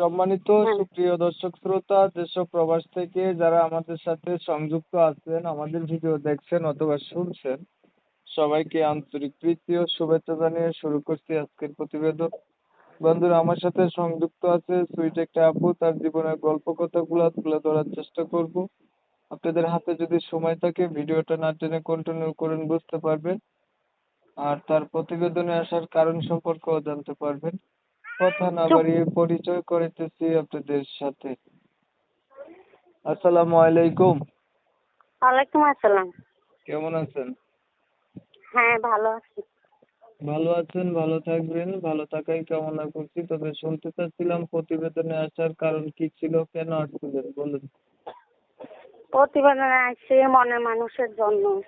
সম্মানিত হ্যাঁ। সুপ্রিয় দর্শক শ্রোতা দেশ ও প্রবাস থেকে যারা আমাদের সাথে সংযুক্ত আছেন আমাদের ভিডিও দেখছেন অথবা শুনছেন সবাইকে আন্তরিক প্রীতি ও শুভেচ্ছা জানিয়ে শুরু করছি আজকের প্রতিবেদন। বন্ধুরা আমার সাথে সংযুক্ত আছে সুইট একটা আপু তার জীবনের গল্প কথাগুলো তুলে ধরার চেষ্টা করব। আপনাদের হাতে যদি সময় থাকে ভিডিওটা না টেনে কন্টিনিউ করেন বুঝতে পারবেন। আর তার প্রতিবেদনে আসার কারণ সম্পর্কেও জানতে পারবেন। কথা না বাড়িয়ে পরিচয় করিতেছি আপনাদের সাথে। আসসালামু আলাইকুম। ওয়ালাইকুম আসসালাম। কেমন আছেন? হ্যাঁ ভালো আছি। ভালো আছেন ভালো থাকবেন ভালো থাকাই কামনা করছি। তবে শুনতে চাচ্ছিলাম প্রতিবেদনে আসার কারণ কি ছিল কেন আসছিলেন বলুন। প্রতিবেদনে আসছি মনের মানুষের জন্য।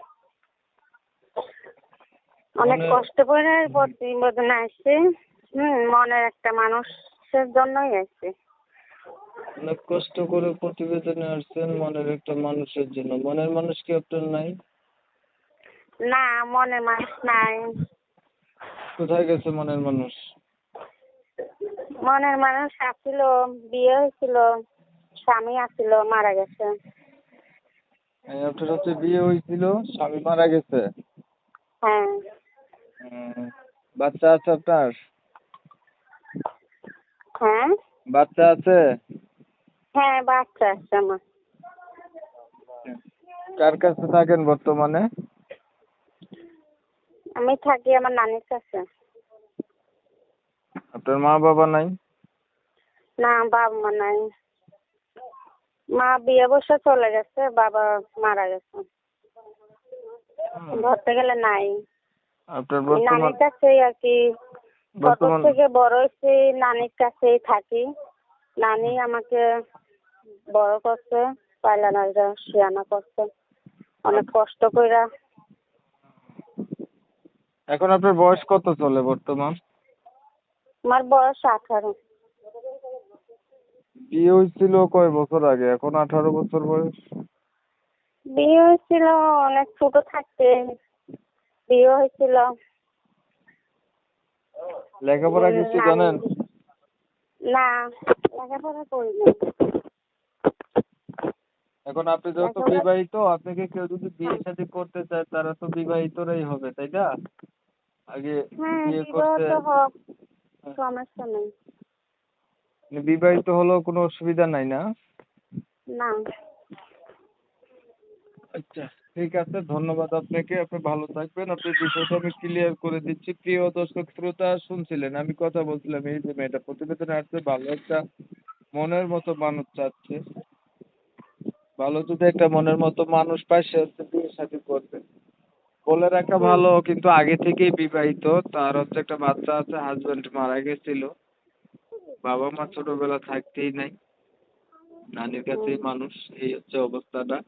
অনেক কষ্ট করে প্রতিবেদনে আসছি। হুম মনের একটা মানুষের জন্যই আসছি অনেক কষ্ট করে প্রতিবেদনে আসছেন মনের একটা মানুষের জন্য। মনের মানুষ কি আপনার নাই? না মনের মানুষ নাই। কোথায় গেছে মনের মানুষ? মনের মানুষ আসছিল বিয়ে হয়েছিল স্বামী আসছিল মারা গেছে। আপনার হচ্ছে বিয়ে হয়েছিল স্বামী মারা গেছে? হ্যাঁ। বাচ্চা আছে আপনার? হ্যাঁ? বাচ্চা আছে? হ্যাঁ বাচ্চা আছে আমার। কার কাছে থাকেন বর্তমানে? আমি থাকি আমার নানির কাছে। আপনার মা বাবা নাই? না বাবা মা নাই। মা বিয়ে বসে চলে গেছে বাবা মারা গেছে। ধরতে গেলে নাই। আপনার নানির কাছেই আর কি বর্তমান থেকে বড় হয়েছি নানির কাছেই থাকি। নানি আমাকে বড় করছে পাইলা নাইরা শিয়ানা করছে। অনেক কষ্ট কইরা। এখন আপনার বয়স কত চলে বর্তমান? আমার বয়স আঠারো। বিয়ে হয়েছিল কয় বছর আগে? এখন আঠারো বছর বয়স। বিয়ে হয়েছিল অনেক ছোট থাকতে। বিয়ে হয়েছিল লেখাপড়া কিছু জানেন? না লেখাপড়া করিনি এখন আপনি যেহেতু বিবাহিত আপনাকে কেউ যদি বিয়ে শাদী করতে চায় তারা তো বিবাহিতরাই হবে তাই না? আগে হ্যাঁ বিয়ে করতে সমস্যা নেই। বিবাহিত হলেও কোনো অসুবিধা নাই না? না। আচ্ছা। ঠিক আছে, ধন্যবাদ আপনাকে, আপনি ভালো থাকবেন। আপনার বিষয়টা আমি ক্লিয়ার করে দিচ্ছি, প্রিয় দর্শক, শ্রোতা শুনছিলেন, আমি কথা বলছিলাম এই যে মেয়েটা, প্রতিবেদনে আসছে, ভালো একটা মনের মতো মানুষ চাচ্ছে। ভালো যদি একটা মনের মতো মানুষ পায় সে হচ্ছে বিয়ে শাদী করবে। বলে রাখা ভালো, কিন্তু আগে থেকেই বিবাহিত, তার হচ্ছে একটা বাচ্চা আছে হাজবেন্ড মারা গেছিল। বাবা মা ছোটবেলা থাকতেই নাই, নানির কাছেই মানুষ, এই হচ্ছে অবস্থাটা।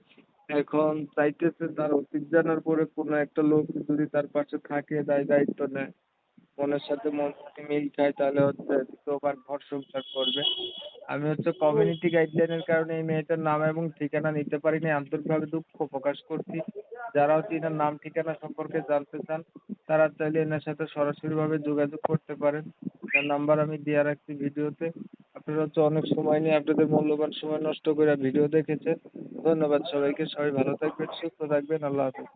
এখন চাইতেছে তার অতীত জানার পরে কোনো একটা লোক যদি তার পাশে থাকে দায় দায়িত্ব নেয়। মনের সাথে মন যদি মিল খায়, তাহলে হচ্ছে দ্বিতীয়বার ঘর সংসার করবে। আমি হচ্ছে কমিউনিটি গাইডলাইনের কারণে এই মেয়েটার নাম এবং ঠিকানা নিতে পারিনি। আন্তরিকভাবে দুঃখ প্রকাশ করছি। যারা হচ্ছে এনার নাম ঠিকানা সম্পর্কে জানতে চান, তারা চাইলে এনার সাথে সরাসরিভাবে যোগাযোগ করতে পারেন। তার নাম্বার আমি দেওয়া রাখছি ভিডিওতে। আপনারা তো অনেক সময় নিয়ে আপনাদের মূল্যবান সময় নষ্ট করে ভিডিও দেখেছেন। ধন্যবাদ সবাইকে, সবাই ভালো থাকবেন, সুস্থ থাকবেন, আল্লাহ হাফেজ।